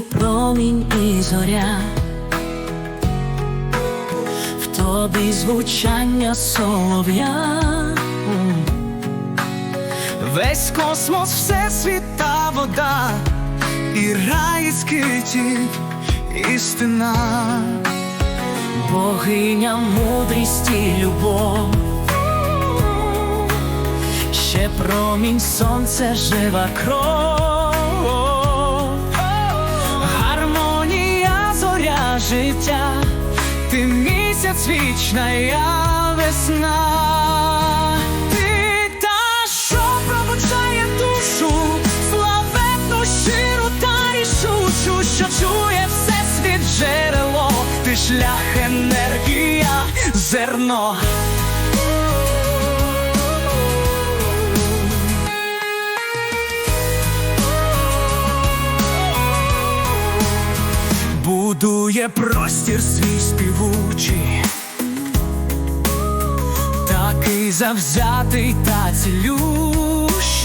промінь і зоря, в тобі звучання солов'я. Весь космос, всесвіт та вода, і рай із істина. Богиня мудрість і любов, ще промінь сонце жива кров, життя, ти місяць вічна я весна. Ти та, що пробуджає душу, славетну, щиру та рішучу, що чує все ти шлях, енергія, зерно. Будує простір свій співучий, такий завзятий та цілющий,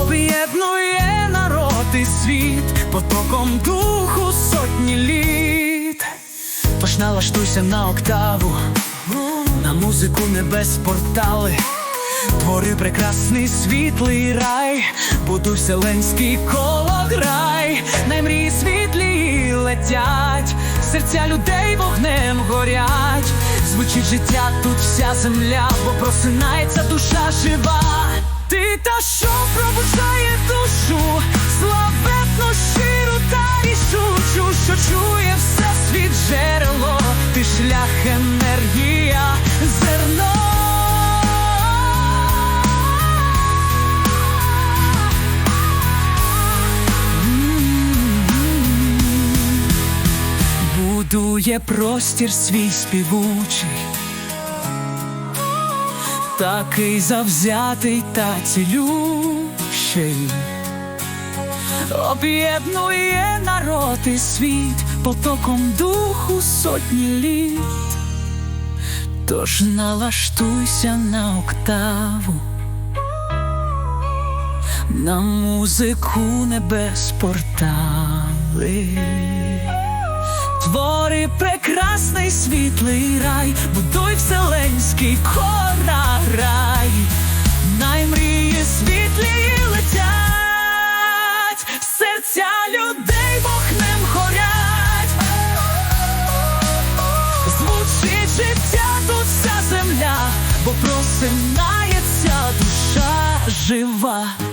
об'єднує народ і світ потоком духу сотні літ. Тож налаштуйся на октаву, на музику небес портали. Твори прекрасний світлий рай, будуй вселенський колограй, най мрії світлі летять, серця людей вогнем горять, звучить життя тут вся земля, бо просинається душа жива. Ти та що пробуджає душу, Будує простір свій співучий, такий завзятий та цілющий, об'єднує народ і світ потоком духу сотні літ. Тож налаштуйся на октаву, на музику небес портали. Прекрасний світлий рай, будуй вселенський кора рай, най мрії світлі летять, серця людей вогнем горять, звучить життя тут вся земля, бо просинається душа жива.